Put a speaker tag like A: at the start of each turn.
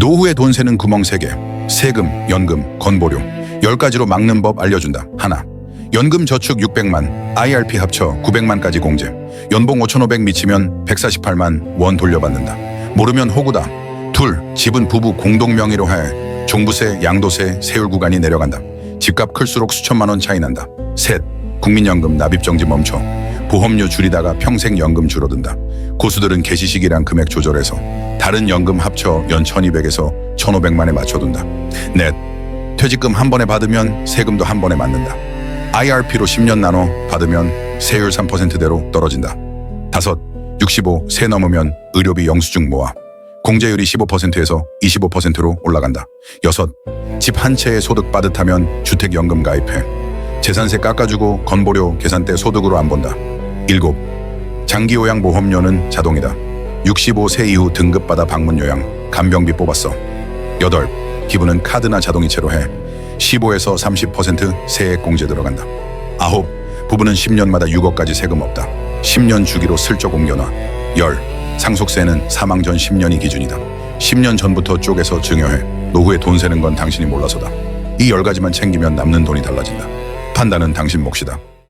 A: 노후에 돈 세는 구멍 3개. 세금, 연금, 건보료. 10가지로 막는 법 알려준다. 하나. 연금 저축 600만, IRP 합쳐 900만까지 공제. 연봉 5,500 미치면 148만 원 돌려받는다. 모르면 호구다. 둘. 집은 부부 공동 명의로 해. 종부세, 양도세, 세율 구간이 내려간다. 집값 클수록 수천만 원 차이 난다. 셋. 국민연금 납입 정지 멈춰. 보험료 줄이다가 평생 연금 줄어든다. 고수들은 개시 시기랑 금액 조절해서 다른 연금 합쳐 연 1200에서 1500만에 맞춰둔다. 넷. 퇴직금 한 번에 받으면 세금도 한 번에 맞는다. IRP로 10년 나눠 받으면 세율 3%대로 떨어진다. 다섯. 65, 세 넘으면 의료비 영수증 모아. 공제율이 15%에서 25%로 올라간다. 여섯. 집 한 채에 소득 빠듯하면 주택연금 가입해. 재산세 깎아주고 건보료 계산 때 소득으로 안 본다. 일곱. 장기요양 보험료는 자동이다. 65세 이후 등급받아 방문 요양, 간병비 뽑았어. 여덟. 기부는 카드나 자동이체로 해. 15에서 30% 세액 공제 들어간다. 아홉. 부부는 10년마다 6억까지 세금 없다. 10년 주기로 슬쩍 옮겨놔. 열. 상속세는 사망 전 10년이 기준이다. 10년 전부터 쪼개서 증여해. 노후에 돈 세는 건 당신이 몰라서다. 이열 가지만 챙기면 남는 돈이 달라진다. 판단은 당신 몫이다.